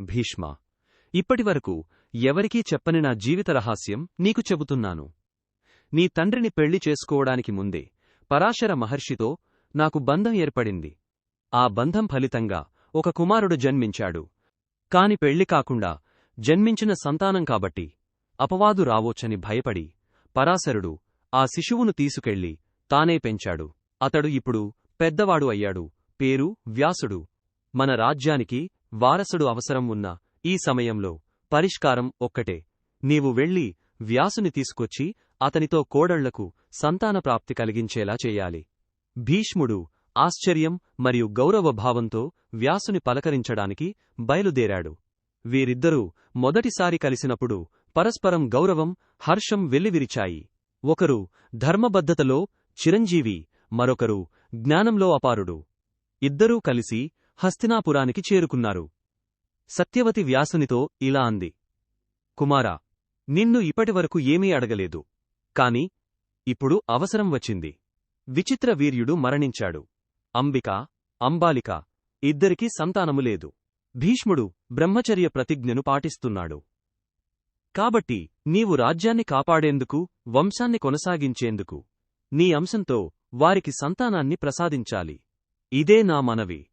భీష్మ ఇప్పటివరకు ఎవరికీ చెప్పని నా జీవిత రహస్యం నీకు చెబుతున్నాను. నీ తండ్రిని పెళ్ళి చేసుకోవడానికి ముందే పరాశర మహర్షితో నాకు బంధం ఏర్పడింది. ఆ బంధం ఫలితంగా ఒక కుమారుడు జన్మించాడు. కాని పెళ్ళి కాకుండా జన్మించిన సంతానం కాబట్టి అపవాదు రావోచ్చని భయపడి పరాశరుడు ఆ శిశువును తీసుకెళ్ళి తానే పెంచాడు. అతడు ఇప్పుడు పెద్దవాడు అయ్యాడు. పేరు వ్యాసుడు. మన రాజ్యానికి వారసుడు అవసరం ఉన్న ఈ సమయంలో పరిష్కారం ఒక్కటే. నీవు వెళ్ళి వ్యాసుని తీసుకొచ్చి అతనితో కోడళ్ళకు సంతానప్రాప్తి కలిగించేలా చేయాలి. భీష్ముడు ఆశ్చర్యం మరియు గౌరవభావంతో వ్యాసుని పలకరించడానికి బయలుదేరాడు. వీరిద్దరూ మొదటిసారి కలిసినప్పుడు పరస్పరం గౌరవం హర్షం వెల్లివిరిచాయి. ఒకరు ధర్మబద్ధతలో చిరంజీవి మరొకరు జ్ఞానంలో అపారుడు. ఇద్దరూ కలిసి హస్తినాపురానికి చేరుకున్నారు. సత్యవతి వ్యాసునితో ఇలా అంది. కుమారా నిన్ను ఇప్పటివరకు ఏమీ అడగలేదు. కాని ఇప్పుడు అవసరం వచ్చింది. విచిత్ర వీర్యుడు మరణించాడు. అంబిక అంబాలిక ఇద్దరికీ సంతానము లేదు. భీష్ముడు బ్రహ్మచర్య ప్రతిజ్ఞను పాటిస్తున్నాడు. కాబట్టి నీవు రాజ్యాన్ని కాపాడేందుకు వంశాన్ని కొనసాగించేందుకు నీ అంశంతో వారికి సంతానాన్ని ప్రసాదించాలి. ఇదే నా మనవి.